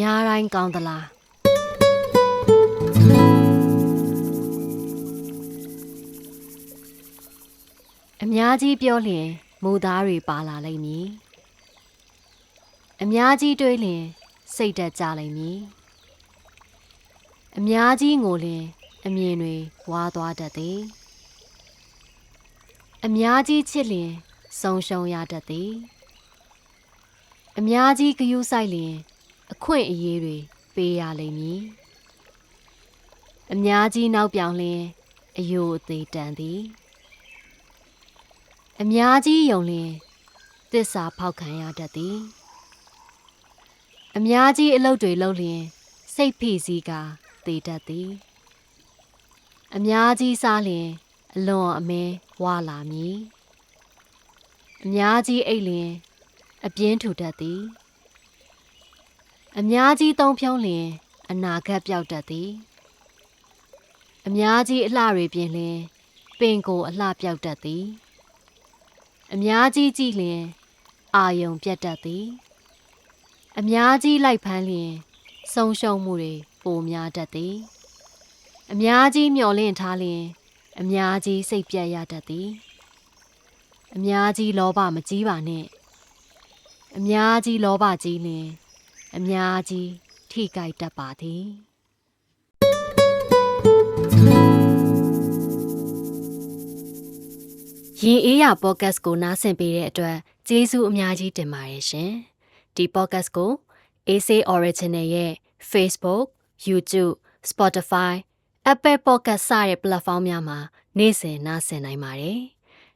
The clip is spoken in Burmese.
ညားတိုင်းကောင်းသလားအများကြီးပြောလျင်မူသားတွေပါလာလိမ့်မည်အများကြီးတွေးလျင်စိတ်တက်ကြလိမ့်မည်အများကြီးငိုလျင်အမြင်တွေဝါသွားတတ်သည်အများကြီးချစ်လျင်ဆုံးရှုံးရတတ်သည်အများကြီးဂယုစိုက်လျင် အခွင့်အရေးတွေပေးရလိမ့်မည်အများကြီးနောက်ပြောင်လျင်အယိုအသေးတန်သည်အများကြီးယုံလျင်တစ္ဆာဖောက်ခံရတတ်သည်အများကြီးအလုပ်တွေလုပ်လျင် စိတ်ဖိစီးကသေတတ်သည်အများကြီးစားလျင် အလွန်အမင်းဝါလာမည်အများကြီးအိတ်လျင် အပြင်းထူတတ်သည် အများကြီးသုံးဖြုံးလျင်အနာဂတ်ပြောက်တတ်သည်အများကြီးအလှတွေပြင်လျင်ပင်ကိုယ်အလှပြောက်တတ်သည်အများကြီးကြည့်လျင်အာယုံပြတ်တတ်သည်အများကြီးလိုက်ဖမ်းလျင်ဆုံးရှုံးမှုတွေပိုများတတ်သည်အများကြီးမျောလင့်ထားလျင် အများကြီးစိတ်ပြတ်ရတတ်သည်အများကြီးလောဘမကြီးပါနဲ့အများကြီးလောဘကြီးလင် အများကြီးထိကြိုက်တတ်ပါသည်ရင်အေးရပေါ့ကတ်ကိုနားဆင်ပေးတဲ့အတွက်ကျေးဇူးအများကြီးတင်ပါတယ်ရှင်ဒီပေါ့ကတ်ကို AC Original ရဲ့ Facebook, YouTube, Spotify, Apple Podcast စတဲ့ platform များမှာနေ့စဉ်နားဆင်နိုင်ပါတယ်